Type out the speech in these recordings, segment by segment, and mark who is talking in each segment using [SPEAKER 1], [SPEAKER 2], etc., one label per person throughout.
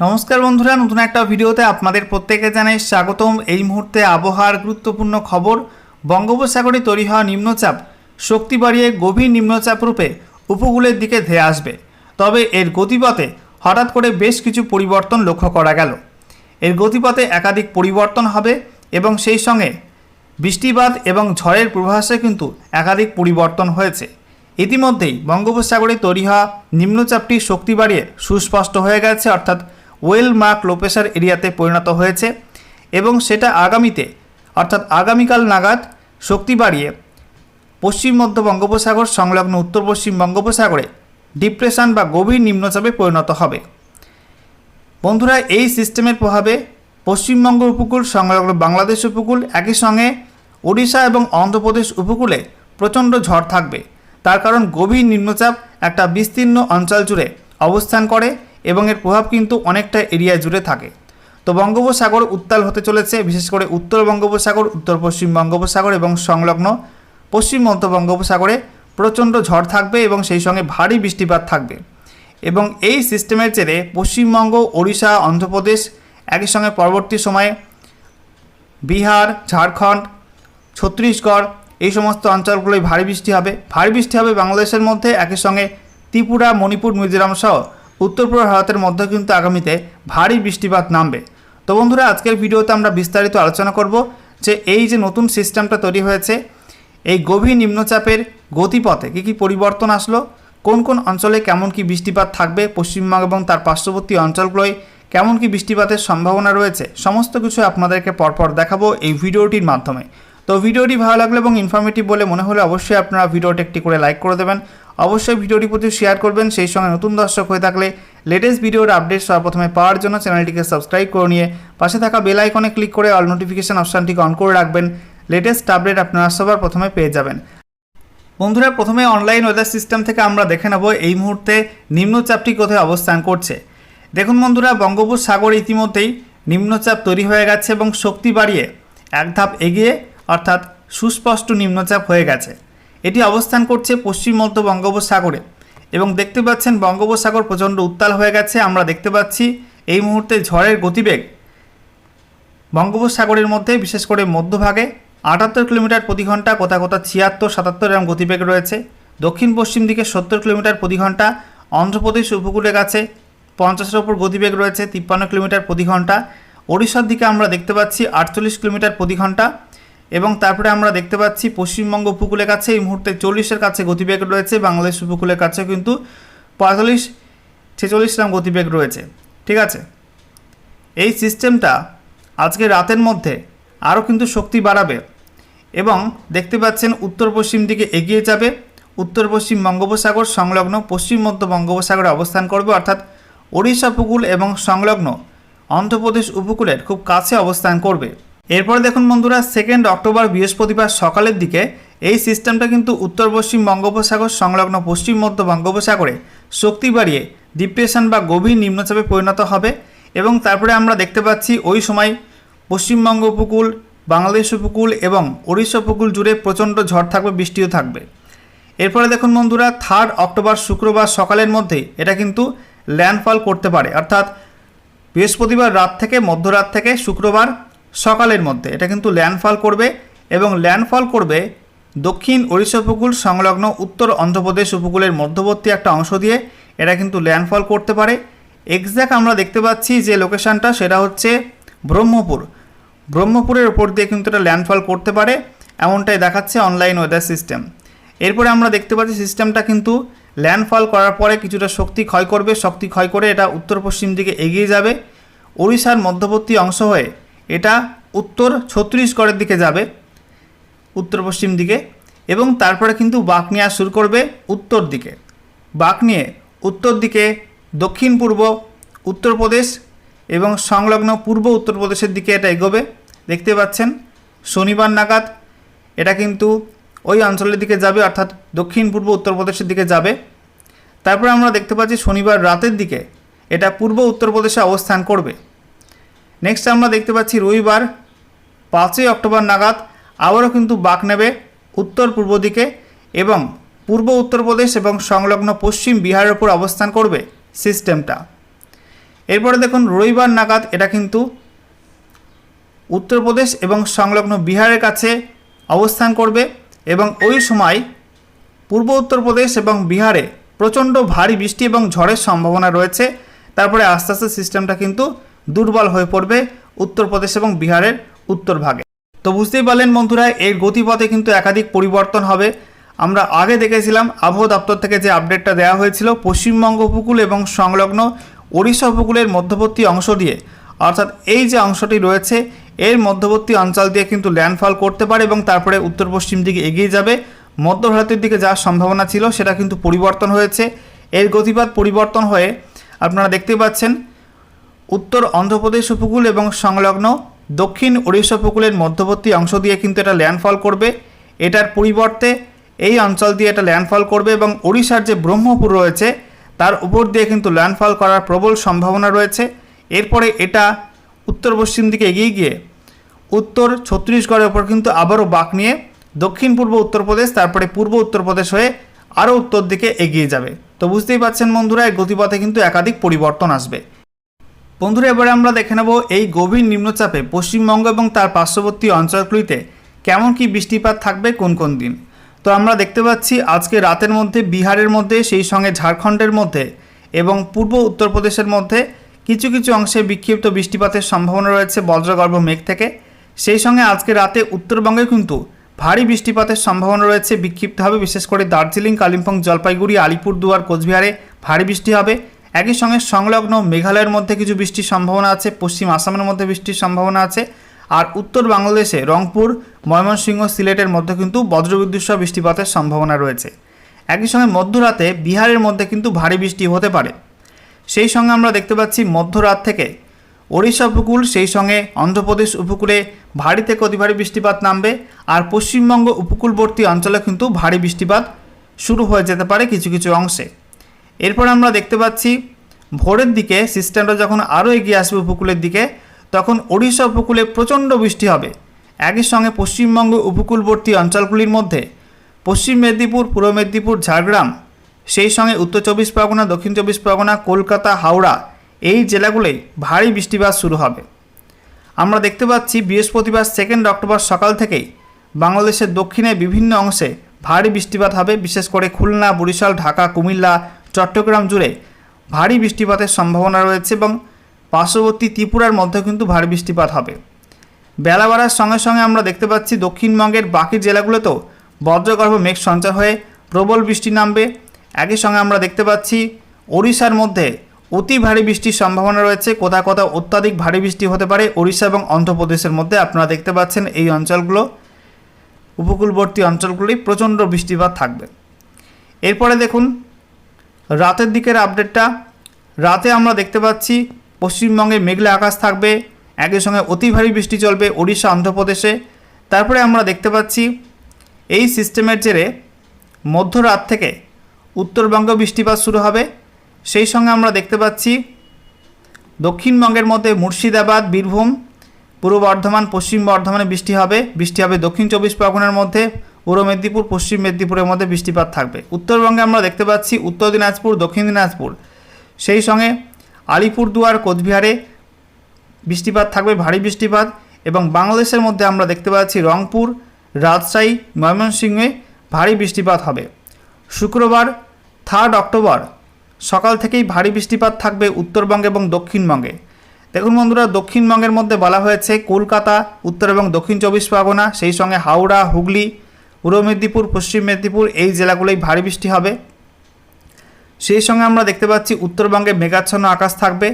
[SPEAKER 1] নমস্কার বন্ধুরা, নতুন একটা ভিডিওতে আপনাদের প্রত্যেকে জানাই স্বাগতম। এই মুহূর্তে আবহাওয়ার গুরুত্বপূর্ণ খবর, বঙ্গোপসাগরে তৈরি হওয়া নিম্নচাপ শক্তি বাড়িয়ে গভীর নিম্নচাপ রূপে উপকূলের দিকে ধেয়ে আসবে। তবে এর গতিপথে হঠাৎ করে বেশ কিছু পরিবর্তন লক্ষ্য করা গেল। এর গতিপথে একাধিক পরিবর্তন হবে এবং সেই সঙ্গে বৃষ্টিপাত এবং ঝড়ের পূর্বাভাসে কিন্তু একাধিক পরিবর্তন হয়েছে। ইতিমধ্যেই বঙ্গোপসাগরে তৈরি হওয়া নিম্নচাপটি শক্তি বাড়িয়ে সুস্পষ্ট হয়ে গেছে, অর্থাৎ ওয়েল মার্ক লোপেসার এরিয়াতে পরিণত হয়েছে এবং সেটা আগামীতে, অর্থাৎ আগামীকাল নাগাদ, শক্তি বাড়িয়ে পশ্চিম মধ্য বঙ্গোপসাগর সংলগ্ন উত্তর পশ্চিম বঙ্গোপসাগরে ডিপ্রেশন বা গভীর নিম্নচাপে পরিণত হবে। বন্ধুরা, এই সিস্টেমের প্রভাবে পশ্চিমবঙ্গ উপকূল সংলগ্ন বাংলাদেশ উপকূল একই সঙ্গে ওড়িশা এবং অন্ধ্রপ্রদেশ উপকূলে প্রচণ্ড ঝড় থাকবে। তার কারণ গভীর নিম্নচাপ একটা বিস্তীর্ণ অঞ্চল জুড়ে অবস্থান করে এবং এর প্রভাব কিন্তু অনেকটা এরিয়া জুড়ে থাকে। তো বঙ্গোপসাগর উত্তাল হতে চলেছে, বিশেষ করে উত্তর বঙ্গোপসাগর, উত্তর পশ্চিম বঙ্গোপসাগর এবং সংলগ্ন পশ্চিম মধ্য বঙ্গোপসাগরে প্রচণ্ড ঝড় থাকবে এবং সেই সঙ্গে ভারী বৃষ্টিপাত থাকবে। এবং এই সিস্টেমের জেরে পশ্চিমবঙ্গ, ওড়িশা, অন্ধ্রপ্রদেশ একই সঙ্গে পরবর্তী সময়ে বিহার, ঝাড়খণ্ড, ছত্তিশগড় এই সমস্ত অঞ্চলগুলোয় ভারী বৃষ্টি হবে। ভারী বৃষ্টি হবে বাংলাদেশের মধ্যে, একই সঙ্গে ত্রিপুরা, মণিপুর, মিজোরাম সহ উত্তর পূর্ব ভারতের মধ্যে কিন্তু আগামীতে ভারী বৃষ্টিপাত নামবে। তো বন্ধুরা, আজকের ভিডিওতে আমরা বিস্তারিত আলোচনা করব যে এই যে নতুন সিস্টেমটা তৈরি হয়েছে, এই গভীর নিম্নচাপের গতিপথে কী কী পরিবর্তন আসলো, কোন কোন অঞ্চলে কেমন কি বৃষ্টিপাত থাকবে, পশ্চিমবঙ্গ এবং তার পার্শ্ববর্তী অঞ্চলগুলোয় কেমন কি বৃষ্টিপাতের সম্ভাবনা রয়েছে, সমস্ত কিছু আপনাদেরকে পরপর দেখাবো এই ভিডিওটির মাধ্যমে। তো ভিডিওটি ভালো লাগল এবং ইনফরমেটিভ বলে মনে হলে অবশ্যই আপনারা ভিডিওটি একটি করে লাইক করে দেবেন। অবশ্যই ভিডিওটি প্রতি শেয়ার করবেন। সেই সঙ্গে নতুন দর্শক হয়ে থাকলে লেটেস্ট ভিডিওর আপডেট সর্বপ্রথমে পাওয়ার জন্য চ্যানেলটিকে সাবস্ক্রাইব করে নিয়ে পাশে থাকা বেল আইকনে ক্লিক করে অল নোটিফিকেশান অপশানটিকে অন করে রাখবেন। লেটেস্ট আপডেট আপনারা সবার প্রথমে পেয়ে যাবেন। বন্ধুরা, প্রথমে অনলাইন ওয়েদার সিস্টেম থেকে আমরা দেখে নেব এই মুহূর্তে নিম্নচাপটি কোথায় অবস্থান করছে। দেখুন বন্ধুরা, বঙ্গোপসাগর ইতিমধ্যেই নিম্নচাপ তৈরি হয়ে গেছে এবং শক্তি বাড়িয়ে এক ধাপ এগিয়ে অর্থাৎ সুস্পষ্ট নিম্নচাপ হয়ে গেছে। এটি অবস্থান করছে পশ্চিম মধ্য বঙ্গোপসাগরে এবং দেখতে পাচ্ছেন বঙ্গোপসাগর প্রচণ্ড উত্তাল হয়ে গেছে। আমরা দেখতে পাচ্ছি এই মুহূর্তে ঝড়ের গতিবেগ বঙ্গোপসাগরের মধ্যে, বিশেষ করে মধ্যভাগে। আটাত্তর কিলোমিটার প্রতি ঘণ্টা, কোথা কোথা ছিয়াত্তর, সাতাত্তর এরম গতিবেগ রয়েছে। দক্ষিণ পশ্চিম দিকে সত্তর কিলোমিটার প্রতি ঘণ্টা, অন্ধ্রপ্রদেশ উপকূলের কাছে পঞ্চাশের ওপর গতিবেগ রয়েছে তিপ্পান্ন কিলোমিটার প্রতি ঘণ্টা। ওড়িশার দিকে আমরা দেখতে পাচ্ছি আটচল্লিশ কিলোমিটার প্রতি ঘণ্টা এবং তারপরে আমরা দেখতে পাচ্ছি পশ্চিমবঙ্গ উপকূলের কাছে এই মুহূর্তে চল্লিশের কাছে গতিবেগ রয়েছে, বাংলাদেশ উপকূলের কাছে কিন্তু পঁয়তাল্লিশ, ছেচল্লিশ গ্রাম গতিবেগ রয়েছে। ঠিক আছে? এই সিস্টেমটা আজকে রাতের মধ্যে আরও কিন্তু শক্তি বাড়াবে এবং দেখতে পাচ্ছেন উত্তর পশ্চিম দিকে এগিয়ে যাবে। উত্তর পশ্চিম বঙ্গোপসাগর সংলগ্ন পশ্চিম মধ্য বঙ্গোপসাগরে অবস্থান করবে, অর্থাৎ ওড়িশা উপকূল এবং সংলগ্ন অন্ধ্রপ্রদেশ উপকূলের খুব কাছে অবস্থান করবে। এরপরে দেখুন বন্ধুরা সেকেন্ড অক্টোবর বৃহস্পতিবার সকালের দিকে এই সিস্টেমটা কিন্তু উত্তর পশ্চিম বঙ্গোপসাগর সংলগ্ন পশ্চিম মধ্য বঙ্গোপসাগরে শক্তি বাড়িয়ে ডিপ্রেশন বা গভীর নিম্নচাপে পরিণত হবে এবং তারপরে আমরা দেখতে পাচ্ছি ওই সময় পশ্চিমবঙ্গ উপকূল, বাংলাদেশ উপকূল এবং ওড়িশা উপকূল জুড়ে প্রচণ্ড ঝড় থাকবে, বৃষ্টিও থাকবে। এরপরে দেখুন বন্ধুরা থার্ড অক্টোবর শুক্রবার সকালের মধ্যে এটা কিন্তু ল্যান্ডফল করতে পারে। অর্থাৎ বৃহস্পতিবার রাত থেকে মধ্যরাত থেকে শুক্রবার সকালের মধ্যে। এটা কিন্তু ল্যান্ডফল করবে এবং ল্যান্ডফল করবে দক্ষিণ ওড়িশা উপকূল সংলগ্ন উত্তর অন্ধ্রপ্রদেশ উপকূলের মধ্যবর্তী একটা অংশ দিয়ে। এটা কিন্তু ল্যান্ডফল করতে পারে। এক্স্যাক্ট আমরা দেখতে পাচ্ছি যে লোকেশানটা সেটা হচ্ছে ব্রহ্মপুর। ব্রহ্মপুরের ওপর দিয়ে কিন্তু এটা ল্যান্ডফল করতে পারে। এমনটাই দেখাচ্ছে অনলাইন ওয়েদার সিস্টেম এরপরে আমরা দেখতে পাচ্ছি সিস্টেমটা কিন্তু ল্যান্ডফল করার পরে কিছুটা শক্তি ক্ষয় করবে। শক্তি ক্ষয় করে এটা উত্তর পশ্চিম দিকে এগিয়ে যাবে। ওড়িশার মধ্যবর্তী অংশ হয়ে এটা উত্তর ছত্তিশগড়ের দিকে যাবে, উত্তর পশ্চিম দিকে, এবং তারপরে কিন্তু বাঁক নেওয়া শুরু করবে উত্তর দিকে। বাঁক নিয়ে উত্তর দিকে দক্ষিণ পূর্ব উত্তরপ্রদেশ এবং সংলগ্ন পূর্ব উত্তরপ্রদেশের দিকে এটা এগোবে। দেখতে পাচ্ছেন, শনিবার নাগাদ এটা কিন্তু ওই অঞ্চলের দিকে যাবে, অর্থাৎ দক্ষিণ পূর্ব উত্তরপ্রদেশের দিকে যাবে। তারপরে আমরা দেখতে পাচ্ছি শনিবার রাতের দিকে এটা পূর্ব উত্তরপ্রদেশে অবস্থান করবে। নেক্সট আমরা দেখতে পাচ্ছি রবিবার পাঁচই অক্টোবর নাগাদ আবারও কিন্তু বাঁক নেবে উত্তর পূর্ব দিকে এবং পূর্ব উত্তরপ্রদেশ এবং সংলগ্ন পশ্চিম বিহারের ওপর অবস্থান করবে সিস্টেমটা। এরপরে দেখুন রবিবার নাগাদ এটা কিন্তু উত্তরপ্রদেশ এবং সংলগ্ন বিহারের কাছে অবস্থান করবে এবং ওই সময় পূর্ব উত্তরপ্রদেশ এবং বিহারে প্রচণ্ড ভারী বৃষ্টি এবং ঝড়ের সম্ভাবনা রয়েছে। তারপরে আস্তে আস্তে সিস্টেমটা কিন্তু দুর্বল হয়ে পড়বে উত্তরপ্রদেশ এবং বিহারের উত্তর ভাগে। তো বুঝতেই পারলেন বন্ধুরা, এর গতিপথে কিন্তু একাধিক পরিবর্তন হবে। আমরা আগে দেখেছিলাম আবহাওয়া দপ্তর থেকে যে আপডেটটা দেওয়া হয়েছিল, পশ্চিমবঙ্গ উপকূল এবং সংলগ্ন ওড়িশা উপকূলের মধ্যবর্তী অংশ দিয়ে। অর্থাৎ এই যে অংশটি রয়েছে, এর মধ্যবর্তী অঞ্চল দিয়ে কিন্তু ল্যান্ডফল করতে পারে এবং তারপরে উত্তর পশ্চিম দিকে এগিয়ে যাবে। মধ্য ভারতের দিকে যাওয়ার সম্ভাবনা ছিল, সেটা কিন্তু পরিবর্তন হয়েছে। এর গতিপথ পরিবর্তন হয়ে আপনারা দেখতে পাচ্ছেন উত্তর অন্ধ্রপ্রদেশ উপকূল এবং সংলগ্ন দক্ষিণ ওড়িশা উপকূলের মধ্যবর্তী অংশ দিয়ে কিন্তু এটা ল্যান্ডফল করবে। এটার পরিবর্তে এই অঞ্চল দিয়ে এটা ল্যান্ডফল করবে এবং ওড়িশার যে ব্রহ্মপুর রয়েছে, তার উপর দিয়ে কিন্তু ল্যান্ডফল করার প্রবল সম্ভাবনা রয়েছে। এরপরে এটা উত্তর পশ্চিম দিকে এগিয়ে গিয়ে উত্তর ছত্তিশগড়ের ওপর কিন্তু আবারও বাঁক নিয়ে দক্ষিণ পূর্ব উত্তরপ্রদেশ তারপরে পূর্ব উত্তরপ্রদেশ হয়ে আরও উত্তর দিকে এগিয়ে যাবে। তো বুঝতেই পারছেন বন্ধুরা, এই গতিপথে কিন্তু একাধিক পরিবর্তন আসবে। বন্ধুরা, এবারে আমরা দেখে নেব এই গভীর নিম্নচাপে পশ্চিমবঙ্গ এবং তার পার্শ্ববর্তী অঞ্চলগুলিতে কেমন কি বৃষ্টিপাত থাকবে, কোন কোন দিন। তো আমরা দেখতে পাচ্ছি আজকে রাতের মধ্যে বিহারের মধ্যে, সেই সঙ্গে ঝাড়খণ্ডের মধ্যে এবং পূর্ব উত্তরপ্রদেশের মধ্যে কিছু কিছু অংশে বিক্ষিপ্ত বৃষ্টিপাতের সম্ভাবনা রয়েছে বজ্রগর্ভ মেঘ থেকে। সেই সঙ্গে আজকে রাতে উত্তরবঙ্গে কিন্তু ভারী বৃষ্টিপাতের সম্ভাবনা রয়েছে বিক্ষিপ্তভাবে, বিশেষ করে দার্জিলিং, কালিম্পং, জলপাইগুড়ি, আলিপুরদুয়ার, কোচবিহারে ভারী বৃষ্টি হবে। একই সঙ্গে সংলগ্ন মেঘালয়ের মধ্যে কিছু বৃষ্টির সম্ভাবনা আছে, পশ্চিম আসামের মধ্যে বৃষ্টির সম্ভাবনা আছে, আর উত্তর বাংলাদেশে রংপুর, ময়মনসিংহ, সিলেটের মধ্যে কিন্তু বজ্রবিদ্যুৎ সহ বৃষ্টিপাতের সম্ভাবনা রয়েছে। একই সঙ্গে মধ্যরাতে বিহারের মধ্যে কিন্তু ভারী বৃষ্টি হতে পারে। সেই সঙ্গে আমরা দেখতে পাচ্ছি মধ্যরাত থেকে ওড়িশা উপকূল, সেই সঙ্গে অন্ধ্রপ্রদেশ উপকূলে ভারী থেকে অতি ভারী বৃষ্টিপাত নামবে, আর পশ্চিমবঙ্গ উপকূলবর্তী অঞ্চলে কিন্তু ভারী বৃষ্টিপাত শুরু হয়ে যেতে পারে কিছু কিছু অংশে। এরপর আমরা দেখতে পাচ্ছি, ভোরের দিকে সিস্টেমটা যখন আরও এগিয়ে আসবে উপকূলের দিকে, তখন ওড়িশা উপকূলে প্রচণ্ড বৃষ্টি হবে। একই সঙ্গে পশ্চিমবঙ্গ উপকূলবর্তী অঞ্চলগুলির মধ্যে, পশ্চিম মেদিনীপুর, পূর্ব মেদিনীপুর, ঝাড়গ্রাম, সেই সঙ্গে উত্তর চব্বিশ পরগনা, দক্ষিণ চব্বিশ পরগনা, কলকাতা, হাওড়া, এই জেলাগুলোই ভারী বৃষ্টিপাত শুরু হবে। আমরা দেখতে পাচ্ছি, বৃহস্পতিবার সেকেন্ড অক্টোবর সকাল থেকেই বাংলাদেশের দক্ষিণে বিভিন্ন অংশে ভারী বৃষ্টিপাত হবে, বিশেষ করে খুলনা, বরিশাল, ঢাকা, কুমিল্লা চট্টগ্রাম জুড়ে ভারী বৃষ্টিপাতের সম্ভাবনা রয়েছে এবং পার্শ্ববর্তী ত্রিপুরার মধ্যে কিন্তু ভারী বৃষ্টিপাত হবে। বেলা বাড়ার সঙ্গে সঙ্গে আমরা দেখতে পাচ্ছি দক্ষিণবঙ্গের বাকি জেলাগুলোতেও বজ্রগর্ভ মেঘ সঞ্চার হয়ে প্রবল বৃষ্টি নামবে। একই সঙ্গে আমরা দেখতে পাচ্ছি ওড়িশার মধ্যে অতি ভারী বৃষ্টির সম্ভাবনা রয়েছে। কোথাও কোথাও অত্যাধিক ভারী বৃষ্টি হতে পারে ওড়িশা এবং অন্ধ্রপ্রদেশের মধ্যে। আপনারা দেখতে পাচ্ছেন এই অঞ্চলগুলো, উপকূলবর্তী অঞ্চলগুলি প্রচণ্ড বৃষ্টিপাত থাকবে। এরপরে দেখুন রাতের দিকের আপডেটটা রাতে আমরা দেখতে পাচ্ছি, পশ্চিমবঙ্গে মেঘলা আকাশ থাকবে, একই সঙ্গে অতি ভারী বৃষ্টি চলবে ওড়িশা, অন্ধ্রপ্রদেশে। তারপরে আমরা দেখতে পাচ্ছি, এই সিস্টেমের জেরে মধ্যরাত থেকে উত্তরবঙ্গ বৃষ্টিপাত শুরু হবে। সেই সঙ্গে আমরা দেখতে পাচ্ছি, দক্ষিণবঙ্গের মধ্যে মুর্শিদাবাদ, বীরভূম, পূর্ব বর্ধমান, পশ্চিম বর্ধমানে বৃষ্টি হবে। বৃষ্টি হবে দক্ষিণ চব্বিশ পরগনার মধ্যে। পূর্ব মেদিনীপুর, পশ্চিম মেদিনীপুরের মধ্যে বৃষ্টিপাত থাকবে। উত্তরবঙ্গে আমরা দেখতে পাচ্ছি উত্তর দিনাজপুর, দক্ষিণ দিনাজপুর। সেই সঙ্গে আলিপুরদুয়ার, কোচবিহারে বৃষ্টিপাত থাকবে, ভারী বৃষ্টিপাত এবং বাংলাদেশের মধ্যে আমরা দেখতে পাচ্ছি রংপুর, রাজশাহী, ময়মনসিংহে ভারী বৃষ্টিপাত হবে। শুক্রবার থার্ড অক্টোবর সকাল থেকেই ভারী বৃষ্টিপাত থাকবে উত্তরবঙ্গে এবং দক্ষিণবঙ্গে। দেখুন বন্ধুরা, দক্ষিণবঙ্গের মধ্যে বলা হয়েছে কলকাতা, উত্তর এবং দক্ষিণ চব্বিশ পরগনা, সেই সঙ্গে হাওড়া, হুগলি পূর্ব মেদিনীপুর, পশ্চিম মেদিনীপুর, এই জেলাগুলোই ভারী বৃষ্টি হবে। সেই সঙ্গে আমরা দেখতে পাচ্ছি উত্তরবঙ্গে মেঘাচ্ছন্ন আকাশ থাকবে।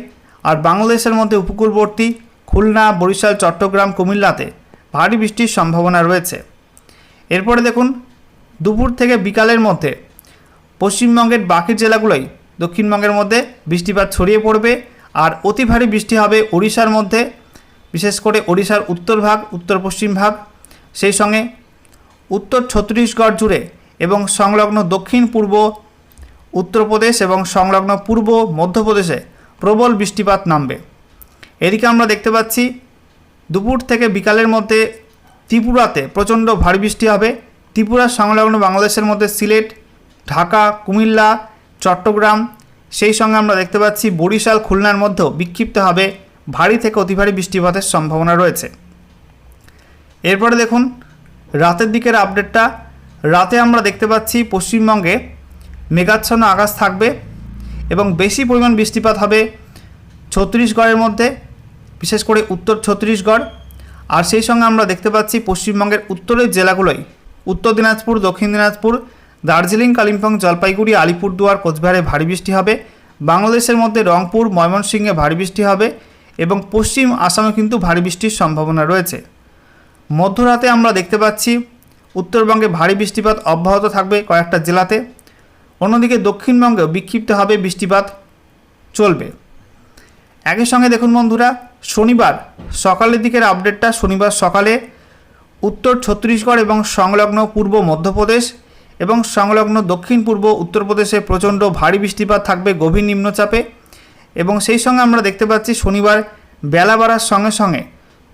[SPEAKER 1] আর বাংলাদেশের মধ্যে উপকূলবর্তী খুলনা, বরিশাল, চট্টগ্রাম, কুমিল্লাতে ভারী বৃষ্টির সম্ভাবনা রয়েছে। এরপরে দেখুন, দুপুর থেকে বিকালের মধ্যে পশ্চিমবঙ্গের বাকি জেলাগুলোই দক্ষিণবঙ্গের মধ্যে বৃষ্টিপাত ছড়িয়ে পড়বে। আর অতি ভারী বৃষ্টি হবে ওড়িশার মধ্যে, বিশেষ করে ওড়িশার উত্তর ভাগ, উত্তর পশ্চিম ভাগ। সেই সঙ্গে উত্তর ছত্তিশগড় জুড়ে এবং সংলগ্ন দক্ষিণ পূর্ব উত্তরপ্রদেশ এবং সংলগ্ন পূর্ব মধ্যপ্রদেশে প্রবল বৃষ্টিপাত নামবে। এদিকে আমরা দেখতে পাচ্ছি, দুপুর থেকে বিকালের মধ্যে ত্রিপুরাতে প্রচণ্ড ভারী বৃষ্টি হবে। ত্রিপুরা সংলগ্ন বাংলাদেশের মধ্যে সিলেট, ঢাকা, কুমিল্লা, চট্টগ্রাম, সেই সঙ্গে আমরা দেখতে পাচ্ছি বরিশাল, খুলনার মধ্যেও বিক্ষিপ্তভাবে ভারী থেকে অতি ভারী বৃষ্টিপাতের সম্ভাবনা রয়েছে। এরপরে দেখুন রাতের দিকের আপডেটটা রাতে আমরা দেখতে পাচ্ছি পশ্চিমবঙ্গে মেঘাচ্ছন্ন আকাশ থাকবে এবং বেশি পরিমাণ বৃষ্টিপাত হবে ছত্তিশগড়ের মধ্যে, বিশেষ করে উত্তর ছত্তিশগড়। আর সেই সঙ্গে আমরা দেখতে পাচ্ছি পশ্চিমবঙ্গের উত্তরের জেলাগুলোই। উত্তর দিনাজপুর, দক্ষিণ দিনাজপুর, দার্জিলিং, কালিম্পং, জলপাইগুড়ি, আলিপুরদুয়ার, কোচবিহারে ভারী বৃষ্টি হবে। বাংলাদেশের মধ্যে রংপুর, ময়মনসিংহে ভারী বৃষ্টি হবে এবং পশ্চিম আসামে কিন্তু ভারী বৃষ্টির সম্ভাবনা রয়েছে। মধ্যরাতে আমরা দেখতে পাচ্ছি উত্তরবঙ্গে ভারী বৃষ্টিপাত অব্যাহত থাকবে কয়েকটা জেলাতে। অন্যদিকে দক্ষিণবঙ্গেও বিক্ষিপ্তভাবে বৃষ্টিপাত চলবে। একই সঙ্গে দেখুন বন্ধুরা, শনিবার সকালের দিকের আপডেটটা, শনিবার সকালে উত্তর ছত্তিশগড় এবং সংলগ্ন পূর্ব মধ্যপ্রদেশ এবং সংলগ্ন দক্ষিণ পূর্ব উত্তরপ্রদেশে প্রচণ্ড ভারী বৃষ্টিপাত থাকবে গভীর নিম্নচাপে এবং সেই সঙ্গে আমরা দেখতে পাচ্ছি শনিবার বেলা বাড়ার সঙ্গে সঙ্গে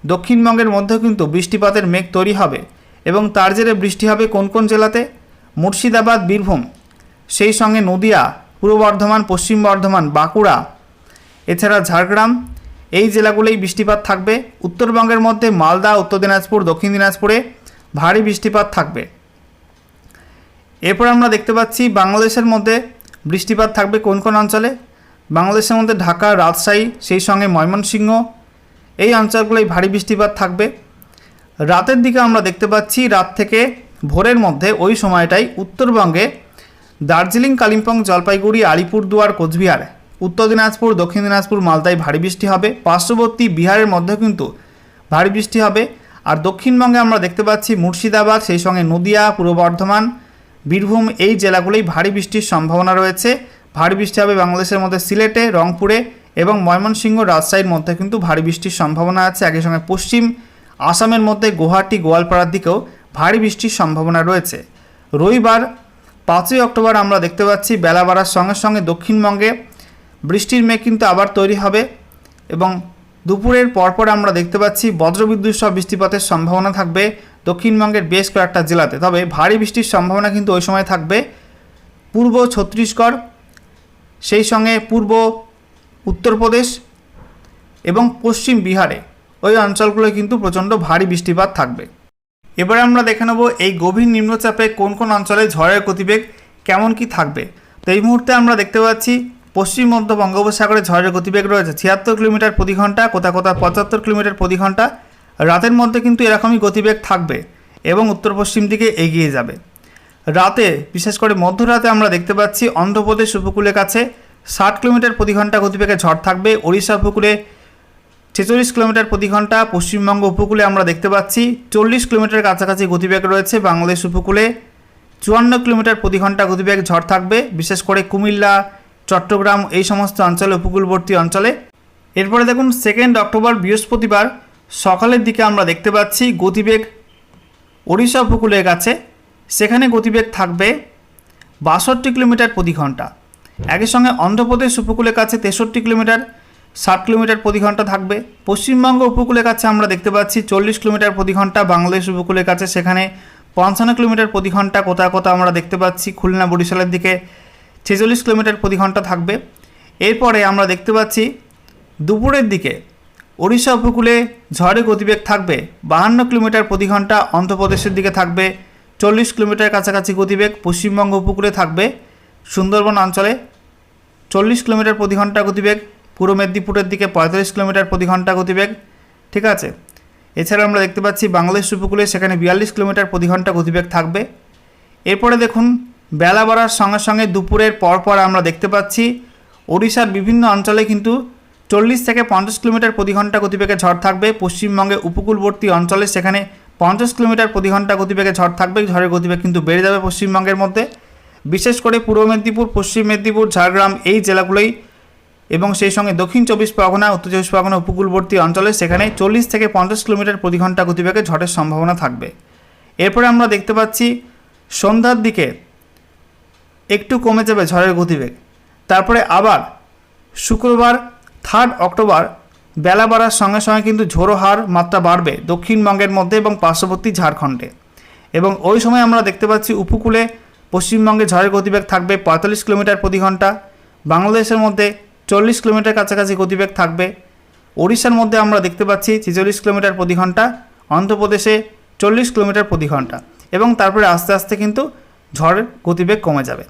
[SPEAKER 1] দক্ষিণবঙ্গের মধ্যেও কিন্তু বৃষ্টিপাতের মেঘ তৈরি হবে এবং তার জেরে বৃষ্টি হবে কোন কোন জেলাতে? মুর্শিদাবাদ, বীরভূম। সেই সঙ্গে নদিয়া, পূর্ব বর্ধমান, পশ্চিম বর্ধমান, বাঁকুড়া, এছাড়া ঝাড়গ্রাম। এই জেলাগুলোই বৃষ্টিপাত থাকবে। উত্তরবঙ্গের মধ্যে মালদা, উত্তর দিনাজপুর, দক্ষিণ দিনাজপুরে ভারী বৃষ্টিপাত থাকবে। এরপর আমরা দেখতে পাচ্ছি বাংলাদেশের মধ্যে বৃষ্টিপাত থাকবে কোন কোন অঞ্চলে? বাংলাদেশের মধ্যে ঢাকা, রাজশাহী, সেই সঙ্গে ময়মনসিংহ এই অঞ্চলগুলোই ভারী বৃষ্টিপাত থাকবে। রাতের দিকে আমরা দেখতে পাচ্ছি রাত থেকে ভোরের মধ্যে ওই সময়টাই উত্তরবঙ্গে দার্জিলিং, কালিম্পং, জলপাইগুড়ি, আলিপুরদুয়ার, কোচবিহার, উত্তর দিনাজপুর, দক্ষিণ দিনাজপুর, মালদায় ভারী বৃষ্টি হবে। পার্শ্ববর্তী বিহারের মধ্যে কিন্তু ভারী বৃষ্টি হবে। আর দক্ষিণবঙ্গে আমরা দেখতে পাচ্ছি মুর্শিদাবাদ, সেই সঙ্গে নদিয়া, পূর্ব বর্ধমান, বীরভূম এই জেলাগুলোই ভারী বৃষ্টির সম্ভাবনা রয়েছে। ভারী বৃষ্টি হবে বাংলাদেশের মধ্যে সিলেটে, রংপুরে এবং ময়মনসিংহ রাজশাহীর মধ্যে কিন্তু ভারী বৃষ্টির সম্ভাবনা আছে। একই সঙ্গে পশ্চিম আসামের মধ্যে গুয়াহাটি, গোয়ালপাড়ার দিকেও ভারী বৃষ্টির সম্ভাবনা রয়েছে। রবিবার পাঁচই অক্টোবর আমরা দেখতে পাচ্ছি, বেলা বাড়ার সঙ্গে সঙ্গে দক্ষিণবঙ্গে বৃষ্টির মেঘ কিন্তু আবার তৈরি হবে এবং দুপুরের পরপর আমরা দেখতে পাচ্ছি, বজ্রবিদ্যুৎ সহ বৃষ্টিপাতের সম্ভাবনা থাকবে দক্ষিণবঙ্গের বেশ কয়েকটা জেলাতে। তবে ভারী বৃষ্টির সম্ভাবনা কিন্তু ওই সময় থাকবে। পূর্ব ছত্তিশগড়, সেই সঙ্গে পূর্ব উত্তরপ্রদেশ এবং পশ্চিম বিহারে। ওই অঞ্চলগুলোয় কিন্তু প্রচণ্ড ভারী বৃষ্টিপাত থাকবে। এবারে আমরা দেখে নেব এই গভীর নিম্নচাপে কোন কোন অঞ্চলে ঝড়ের গতিবেগ কেমন কি থাকবে। তো এই মুহূর্তে আমরা দেখতে পাচ্ছি, পশ্চিম মধ্য বঙ্গোপসাগরে ঝড়ের গতিবেগ রয়েছে ছিয়াত্তর কিলোমিটার প্রতি ঘণ্টা, কোথা কোথা পঁচাত্তর কিলোমিটার প্রতি ঘণ্টা। রাতের মধ্যে কিন্তু এরকমই গতিবেগ থাকবে এবং উত্তর পশ্চিম দিকে এগিয়ে যাবে। রাতে, বিশেষ করে মধ্যরাতে আমরা দেখতে পাচ্ছি অন্ধ্রপ্রদেশ উপকূলের কাছে ষাট কিলোমিটার প্রতি ঘণ্টা গতিবেগে ঝড় থাকবে। ওড়িশা উপকূলে ছেচল্লিশ কিলোমিটার প্রতি ঘণ্টা, পশ্চিমবঙ্গ উপকূলে আমরা দেখতে পাচ্ছি চল্লিশ কিলোমিটার কাছাকাছি গতিবেগ রয়েছে। বাংলাদেশ উপকূলে চুয়ান্ন কিলোমিটার প্রতি ঘণ্টা গতিবেগ ঝড় থাকবে। বিশেষ করে কুমিল্লা, চট্টগ্রাম এই সমস্ত অঞ্চলে, উপকূলবর্তী অঞ্চলে। এরপরে দেখুন সেকেন্ড অক্টোবর, বৃহস্পতিবার সকালের দিকে আমরা দেখতে পাচ্ছি গতিবেগ ওড়িশা উপকূলের কাছে। সেখানে গতিবেগ থাকবে বাষট্টি কিলোমিটার প্রতি ঘণ্টা। একই সঙ্গে অন্ধ্রপ্রদেশ উপকূলের কাছে তেষট্টি কিলোমিটার, ষাট কিলোমিটার প্রতি ঘণ্টা থাকবে। পশ্চিমবঙ্গ উপকূলের কাছে আমরা দেখতে পাচ্ছি চল্লিশ কিলোমিটার প্রতি ঘণ্টা, বাংলাদেশ উপকূলের কাছে সেখানে পঞ্চান্ন কিলোমিটার প্রতি ঘণ্টা, কোথাও কোথাও আমরা দেখতে পাচ্ছি খুলনা বরিশালের দিকে ছেচল্লিশ কিলোমিটার প্রতি ঘণ্টা থাকবে। এরপরে আমরা দেখতে পাচ্ছি দুপুরের দিকে ওড়িশা উপকূলে ঝড়ে গতিবেগ থাকবে, বাহান্ন কিলোমিটার প্রতি ঘণ্টা, অন্ধ্রপ্রদেশের দিকে থাকবে চল্লিশ কিলোমিটার কাছাকাছি গতিবেগ, পশ্চিমবঙ্গ উপকূলে থাকবে। সুন্দরবন অঞ্চলে চল্লিশ কিলোমিটার প্রতি ঘণ্টা গতিবেগ, পূর্ব মেদিনীপুরের দিকে পঁয়তাল্লিশ কিলোমিটার প্রতি ঘণ্টা গতিবেগ, ঠিক আছে? এছাড়া আমরা দেখতে পাচ্ছি বাংলাদেশ উপকূলে সেখানে বিয়াল্লিশ কিলোমিটার প্রতি ঘণ্টা গতিবেগ থাকবে। এরপরে দেখুন, বেলা বাড়ার সঙ্গে সঙ্গে দুপুরের পরপর আমরা দেখতে পাচ্ছি, ওড়িশার বিভিন্ন অঞ্চলে কিন্তু চল্লিশ থেকে পঞ্চাশ কিলোমিটার প্রতি ঘণ্টা গতিবেগে ঝড় থাকবে। পশ্চিমবঙ্গে উপকূলবর্তী অঞ্চলে সেখানে পঞ্চাশ কিলোমিটার প্রতি ঘণ্টা গতিবেগে ঝড় থাকবে। ঝড়ের গতিবেগ কিন্তু বেড়ে যাবে পশ্চিমবঙ্গের মধ্যে। বিশেষ করে পূর্ব মেদিনীপুর, পশ্চিম মেদিনীপুর, ঝাড়গ্রাম এই জেলাগুলোই এবং সেই সঙ্গে দক্ষিণ চব্বিশ পরগনা, উত্তর চব্বিশ পরগনা, উপকূলবর্তী অঞ্চলে সেখানে চল্লিশ থেকে পঞ্চাশ কিলোমিটার প্রতি ঘণ্টা গতিবেগে ঝড়ের সম্ভাবনা থাকবে। এরপরে আমরা দেখতে পাচ্ছি সন্ধ্যার দিকে একটু কমে যাবে ঝড়ের গতিবেগ। তারপরে আবার শুক্রবার থার্ড অক্টোবর বেলা বাড়ার সঙ্গে সঙ্গে কিন্তু ঝোড়ো হার মাত্রা বাড়বে দক্ষিণবঙ্গের মধ্যে এবং পার্শ্ববর্তী ঝাড়খণ্ডে। এবং ওই সময় আমরা দেখতে পাচ্ছি উপকূলে পশ্চিমবঙ্গে ঝড়ের গতিবেগ থাকবে পঁয়তাল্লিশ কিলোমিটার প্রতি ঘণ্টা, বাংলাদেশের মধ্যে চল্লিশ কিলোমিটার কাছাকাছি গতিবেগ থাকবে। ওড়িশার মধ্যে আমরা দেখতে পাচ্ছি ছেচল্লিশ কিলোমিটার প্রতি ঘণ্টা, অন্ধ্রপ্রদেশে চল্লিশ কিলোমিটার প্রতি ঘণ্টা এবং তারপরে আস্তে আস্তে কিন্তু ঝড়ের গতিবেগ কমে যাবে।